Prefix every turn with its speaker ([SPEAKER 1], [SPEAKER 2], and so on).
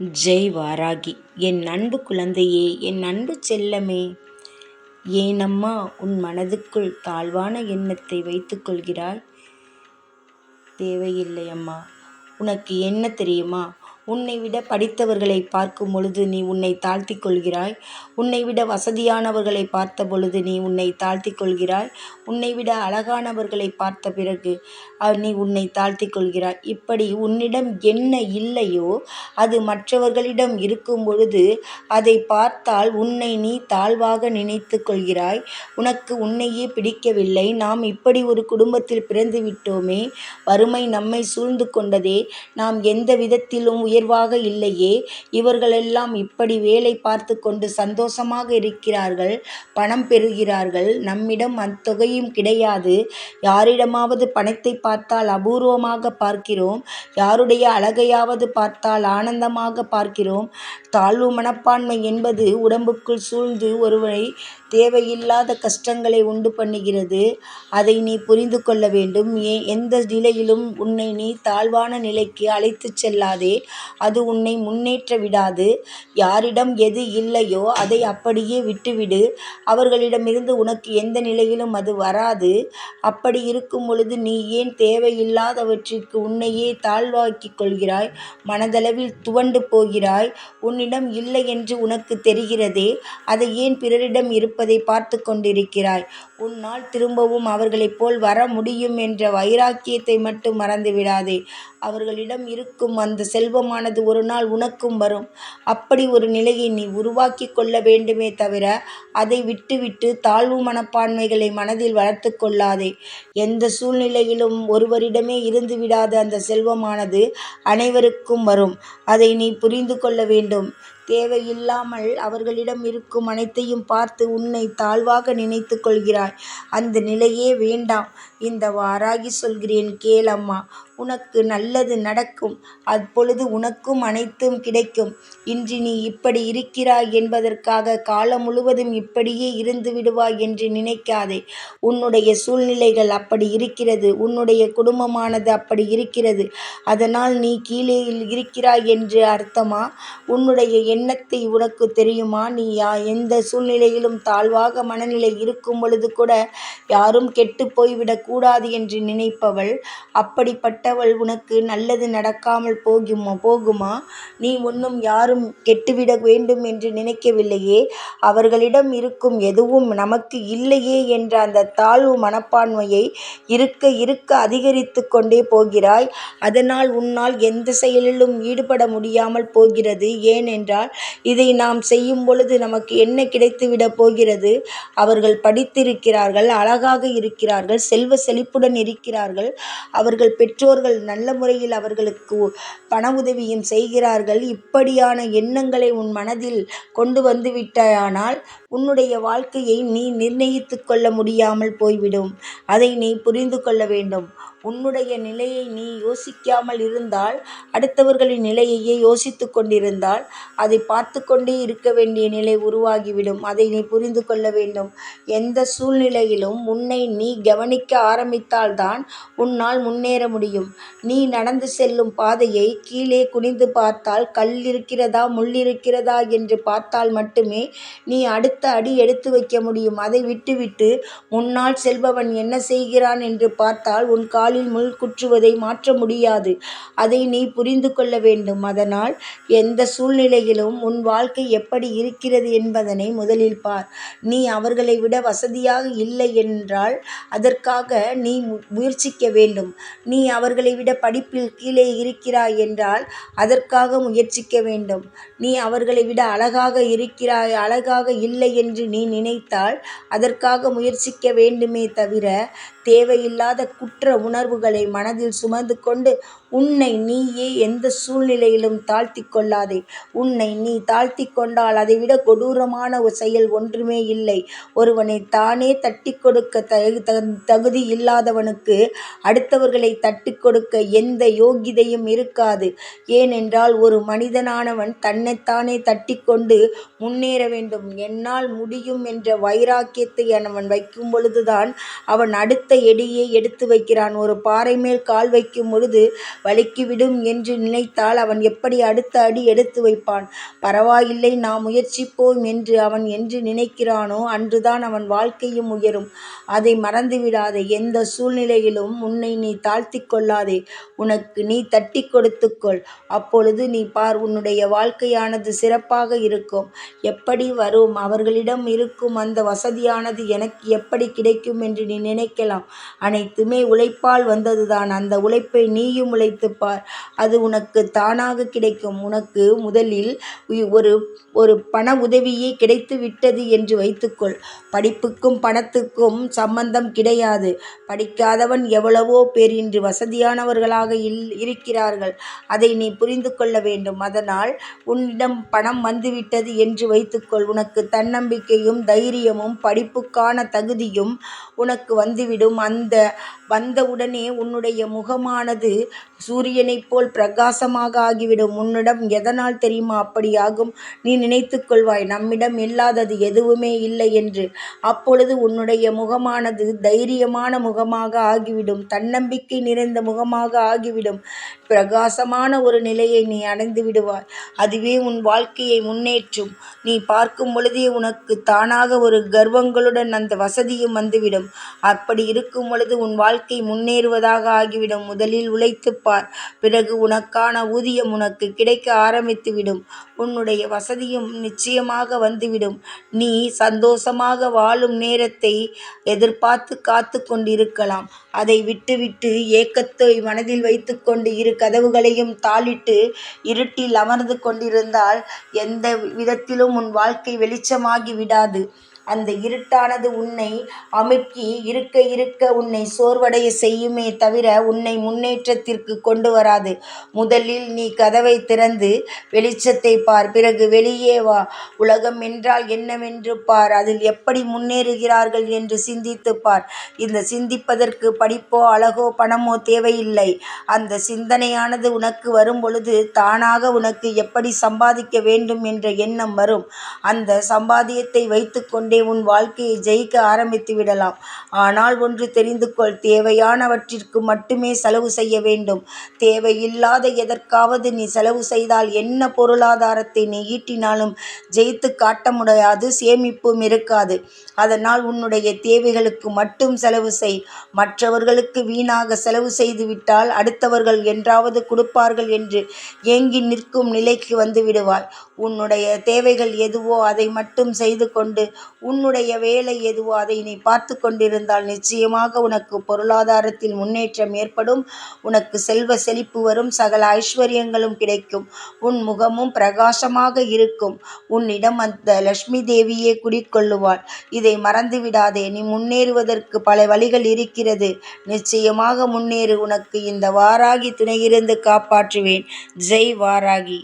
[SPEAKER 1] ஜெய் வாராகி என் அன்பு குழந்தையே என் அன்பு செல்லமே. ஏனம்மா உன் மனதுக்குள் தாழ்வான எண்ணத்தை வைத்துக்கொள்கிறாய் தேவையில்லை அம்மா உனக்கு என்ன தெரியுமா? உன்னை விட படித்தவர்களை பார்க்கும் பொழுது நீ உன்னை தாழ்த்தி கொள்கிறாய். உன்னை விட வசதியானவர்களை பார்த்த பொழுது நீ உன்னை தாழ்த்தி கொள்கிறாய். உன்னை விட அழகானவர்களை பார்த்த பிறகு நீ உன்னை தாழ்த்தி கொள்கிறாய். இப்படி உன்னிடம் என்ன இல்லையோ அது மற்றவர்களிடம் இருக்கும் பொழுது அதை பார்த்தால் உன்னை நீ தாழ்வாக நினைத்து கொள்கிறாய். உனக்கு உன்னையே பிடிக்கவில்லை. நாம் இப்படி ஒரு குடும்பத்தில் பிறந்து விட்டோமே வறுமை நம்மை சூழ்ந்து கொண்டதே. நாம் எந்த விதத்திலும் உயர் உயர்வாக இல்லையே. இவர்களெல்லாம் இப்படி வேலை பார்த்து கொண்டு சந்தோஷமாக இருக்கிறார்கள் பணம் பெறுகிறார்கள். நம்மிடம் அத்தொகையும் கிடையாது. யாரிடமாவது பணத்தை பார்த்தால் அபூர்வமாக பார்க்கிறோம். யாருடைய அழகையாவது பார்த்தால் ஆனந்தமாக பார்க்கிறோம். தாழ்வு மனப்பான்மை என்பது உடம்புக்குள் சூழ்ந்து ஒருவரை தேவையில்லாத கஷ்டங்களை உண்டு பண்ணுகிறது. அதை நீ புரிந்து கொள்ள வேண்டும். ஏ எந்த நிலையிலும் உன்னை நீ தாழ்வான நிலைக்கு அழைத்துச் செல்லாதே. அது உன்னை முன்னேற்ற விடாது. யாரிடம் எது இல்லையோ அதை அப்படியே விட்டுவிடு. அவர்களிடமிருந்து உனக்கு எந்த நிலையிலும் அது வராது. அப்படி இருக்கும் பொழுது நீ ஏன் தேவையில்லாதவற்றிற்கு உன்னையே தாழ்வாக்கிக் கொள்கிறாய்? மனதளவில் துவண்டு போகிறாய். உன்னிடம் இல்லை என்று உனக்கு தெரிகிறதே. அதை ஏன் பிறரிடம் இருப்பதை பார்த்து கொண்டிருக்கிறாய்? உன்னால் திரும்பவும் அவர்களைப் போல் வர முடியும் என்ற வைராக்கியத்தை மட்டும் மறந்து விடாதே அவர்களிடம் இருக்கும் அந்த செல்வம் செல்வமானது ஒரு நாள் உனக்கும் வரும். அப்படி ஒரு நிலையை நீ உருவாக்கி கொள்ள வேண்டுமே தவிர அதை விட்டுவிட்டு தாழ்வு மனப்பான்மைகளை மனதில் வளர்த்து கொள்ளாதே. எந்த சூழ்நிலையிலும் ஒருவரிடமே இருந்து விடாத அந்த செல்வமானது அனைவருக்கும் வரும். அதை நீ புரிந்து கொள்ள வேண்டும். தேவையில்லாமல் அவர்களிடம் இருக்கும் அனைத்தையும் பார்த்து உன்னை தாழ்வாக நினைத்து கொள்கிறாய். அந்த நிலையே வேண்டாம். இந்த வாராகி சொல்கிறேன் கேளம்மா. உனக்கு நல்லது நடக்கும். அப்பொழுது உனக்கும் அனைத்தும் கிடைக்கும். இன்று நீ இப்படி இருக்கிறாய் என்பதற்காக காலம் முழுவதும் இப்படியே இருந்து விடுவாய் என்று நினைக்காதே. உன்னுடைய சூழ்நிலைகள் அப்படி இருக்கிறது. உன்னுடைய குடும்பமானது அப்படி இருக்கிறது. அதனால் நீ கீழே இருக்கிறாய் என்று அர்த்தமா? உன்னுடைய எண்ணத்தை உனக்கு தெரியுமா? நீ யா எந்த சூழ்நிலையிலும் தாழ்வாக மனநிலை இருக்கும் பொழுது கூட யாரும் கெட்டு போய்விடக் கூடாது என்று நினைப்பவள். அப்படிப்பட்டவள் உனக்கு நல்லது நடக்காமல் போகுமா? போகுமா? நீ ஒன்றும் யாரும் கெட்டுவிட வேண்டும் என்று நினைக்கவில்லையே. அவர்களிடம் இருக்கும் எதுவும் நமக்கு இல்லையே என்ற அந்த தாழ்வு மனப்பான்மையை இருக்க இருக்க அதிகரித்து கொண்டே போகிறாய். அதனால் உன்னால் எந்த செயலிலும் ஈடுபட முடியாமல் போகிறது. ஏனென்றால் இதை நாம் செய்யும் பொழுது நமக்கு என்ன கிடைத்துவிடப் போகிறது? அவர்கள் படித்திருக்கிறார்கள் அழகாக இருக்கிறார்கள் செல்வ செழிப்புடன் இருக்கிறார்கள். அவர்கள் பெற்றோர்கள் நல்ல முறையில் அவர்களுக்கு பண உதவியும் செய்கிறார்கள். இப்படியான எண்ணங்களை உன் மனதில் கொண்டு வந்து விட்டாயானால் உன்னுடைய வாழ்க்கையை நீ நிர்ணயித்து கொள்ள முடியாமல் போய்விடும். அதை நீ புரிந்து கொள்ள வேண்டும். உன்னுடைய நிலையை நீ யோசிக்காமல் இருந்தால் அடுத்தவர்களின் நிலையையே யோசித்து கொண்டிருந்தால் அதை பார்த்து கொண்டே இருக்க வேண்டிய நிலை உருவாகிவிடும். அதை நீ புரிந்து கொள்ள வேண்டும். எந்த சூழ்நிலையிலும் உன்னை நீ கவனிக்க ஆரம்பித்தால்தான் உன்னால் முன்னேற முடியும். நீ நடந்து செல்லும் பாதையை கீழே குனிந்து பார்த்தால் கல் இருக்கிறதா முள் இருக்கிறதா என்று பார்த்தால் மட்டுமே நீ அடுத்த அடி எடுத்து வைக்க முடியும். அதை விட்டுவிட்டு முன்னால் செல்பவன் என்ன செய்கிறான்? என்று பார்த்தால் உன் கால் காலில் முள் குற்றுவதை மாற்ற முடியாது. அதை நீ புரிந்து கொள்ள வேண்டும். அதனால் எந்த சூழ்நிலையிலும் உன் வாழ்க்கை எப்படி இருக்கிறது என்பதனை முதலில் பார். நீ அவர்களை விட வசதியாக இல்லை என்றால் அதற்காக நீ முயற்சிக்க வேண்டும். நீ அவர்களை விட படிப்பில் கீழே இருக்கிறாய் என்றால் அதற்காக முயற்சிக்க வேண்டும். நீ அவர்களை விட அழகாக இருக்கிறாய் அழகாக இல்லை என்று நீ நினைத்தால் அதற்காக முயற்சிக்க வேண்டுமே தவிர தேவையில்லாத குற்ற உணர்வுகளை மனதில் சுமந்து கொண்டு உன்னை நீயே எந்த சூழ்நிலையிலும் தாழ்த்தி கொள்ளாதே. உன்னை நீ தாழ்த்தி கொண்டால் அதைவிட கொடூரமான ஒரு செயல் ஒன்றுமே இல்லை. ஒருவனை தானே தட்டி கொடுக்க தகு தகுதி இல்லாதவனுக்கு அடுத்தவர்களை தட்டி கொடுக்க எந்த யோகிதையும் இருக்காது. ஏனென்றால் ஒரு மனிதனானவன் தன்னைத்தானே தட்டி கொண்டு முன்னேற வேண்டும். என்னால் முடியும் என்ற வைராக்கியத்தை அவன் வைக்கும் பொழுதுதான் அவன் அடுத்த எடியை எடுத்து வைக்கிறான். ஒரு ஒரு பாறை மேல் கால் வைக்கும் பொழுது வழுக்கிவிடும் என்று நினைத்தால் அவன் எப்படி அடுத்த அடி எடுத்து வைப்பான்? பரவாயில்லை நாம் முயற்சிப்போம் என்று அவன் என்று நினைக்கிறானோ? அன்றுதான் அவன் வாழ்க்கையும் உயரும். அதை மறந்துவிடாதே. எந்த சூழ்நிலையிலும் உன்னை நீ தாழ்த்தி கொள்ளாதே. உனக்கு நீ தட்டி கொடுத்துக்கொள் அப்பொழுது நீ பார் உன்னுடைய வாழ்க்கையானது சிறப்பாக இருக்கும். எப்படி வரும்? அவர்களிடம் இருக்கும் அந்த வசதியானது எனக்கு எப்படி கிடைக்கும் என்று நீ நினைக்கலாம். அனைத்துமே உழைப்பால் வந்ததுதான். அந்த உழைப்பை நீயும் உழைத்துப்பார் அது உனக்கு தானாக கிடைக்கும். உனக்கு முதலில் ஒரு ஒரு பண உதவியே கிடைத்து விட்டது என்று வைத்துக்கொள். படிப்புக்கும் பணத்துக்கும் சம்பந்தம் கிடையாது. படிக்காதவன் எவ்வளவோ பேர் இன்று வசதியானவர்களாக இல் இருக்கிறார்கள். அதை நீ புரிந்து கொள்ள வேண்டும். அதனால் உன்னிடம் பணம் வந்துவிட்டது என்று வைத்துக்கொள். உனக்கு தன்னம்பிக்கையும் தைரியமும் படிப்புக்கான தகுதியும் உனக்கு வந்துவிடும். அந்த வந்தவுடன் உடனே உன்னுடைய முகமானது சூரியனைப் போல் பிரகாசமாக ஆகிவிடும். உன்னிடம் எதனால் தெரியுமா? அப்படியாகும். நீ நினைத்து கொள்வாய் நம்மிடம் இல்லாதது எதுவுமே இல்லை என்று. அப்பொழுது உன்னுடைய முகமானது தைரியமான முகமாக ஆகிவிடும். தன்னம்பிக்கை நிறைந்த முகமாக ஆகிவிடும். பிரகாசமான ஒரு நிலையை நீ அடைந்து விடுவாய். அதுவே உன் வாழ்க்கையை முன்னேற்றும். நீ பார்க்கும் பொழுதே உனக்கு தானாக ஒரு கர்வங்களுடன் அந்த வசதியும் வந்துவிடும். அப்படி இருக்கும் பொழுது உன் வாழ்க்கை முன்னேறுவதாக ஆகிவிடும். முதலில் உழைத்துப் பார் பிறகு உனக்கான ஊதியம் உனக்கு கிடைக்க ஆரம்பித்துவிடும். உன்னுடைய வசதியும் நிச்சயமாக வந்துவிடும். நீ சந்தோஷமாக வாழும் நேரத்தை எதிர்பார்த்து காத்து கொண்டிருக்கலாம். அதை விட்டுவிட்டு ஏக்கத்தை மனதில் வைத்துக்கொண்டு இரு கதவுகளையும் தாளிட்டு இருட்டில் அமர்ந்து கொண்டிருந்தால் எந்த விதத்திலும் உன் வாழ்க்கை வெளிச்சமாகி விடாது. அந்த இருட்டானது உன்னை அமுக்கி இருக்க இருக்க உன்னை சோர்வடைய செய்யுமே தவிர உன்னை முன்னேற்றத்திற்கு கொண்டு வராது. முதலில் நீ கதவை திறந்து வெளிச்சத்தை பார். பிறகு வெளியே வா. உலகம் என்றால் என்னவென்று பார். அதில் எப்படி முன்னேறுகிறார்கள் என்று சிந்தித்து பார். இந்த சிந்திப்பதற்கு படிப்போ அழகோ பணமோ தேவையில்லை. அந்த சிந்தனையானது உனக்கு வரும் பொழுது தானாக உனக்கு எப்படி சம்பாதிக்க வேண்டும் என்ற எண்ணம் வரும். அந்த சம்பாதியத்தை வைத்துக்கொண்டு உன் வாழ்க்கையை ஜெயிக்க ஆரம்பித்து விடலாம். ஆனால் ஒன்று தெரிந்து கொள் தேவையானவற்றிற்கு மட்டுமே செலவு செய்ய வேண்டும். தேவையில்லாத எதற்காவது நீ செலவு செய்தால் என்ன பொருளாதாரத்தை நீ ஈட்டினாலும் ஜெயித்து காட்ட முடியாது சேமிப்பும் இருக்காது. அதனால் உன்னுடைய தேவைகளுக்கு மட்டும் செலவு செய். மற்றவர்களுக்கு வீணாக செலவு செய்துவிட்டால் அடுத்தவர்கள் என்றாவது கொடுப்பார்கள் என்று ஏங்கி நிற்கும் நிலைக்கு வந்து விடுவாய். உன்னுடைய தேவைகள் எதுவோ அதை மட்டும் செய்து கொண்டு உன்னுடைய வேலை எதுவோ அதை நீ பார்த்து கொண்டிருந்தால் நிச்சயமாக உனக்கு பொருளாதாரத்தில் முன்னேற்றம் ஏற்படும். உனக்கு செல்வ செழிப்பு வரும். சகல ஐஸ்வர்யங்களும் கிடைக்கும். உன் முகமும் பிரகாசமாக இருக்கும். உன்னிடம் அந்த லட்சுமி தேவியே குடிக்கொள்ளுவாள். இதை மறந்துவிடாதே. நீ முன்னேறுவதற்கு பல வழிகள் இருக்கிறது. நிச்சயமாக முன்னேறு. உனக்கு இந்த வாராகி துணையிருந்து காப்பாற்றுவேன். ஜெய் வாராகி.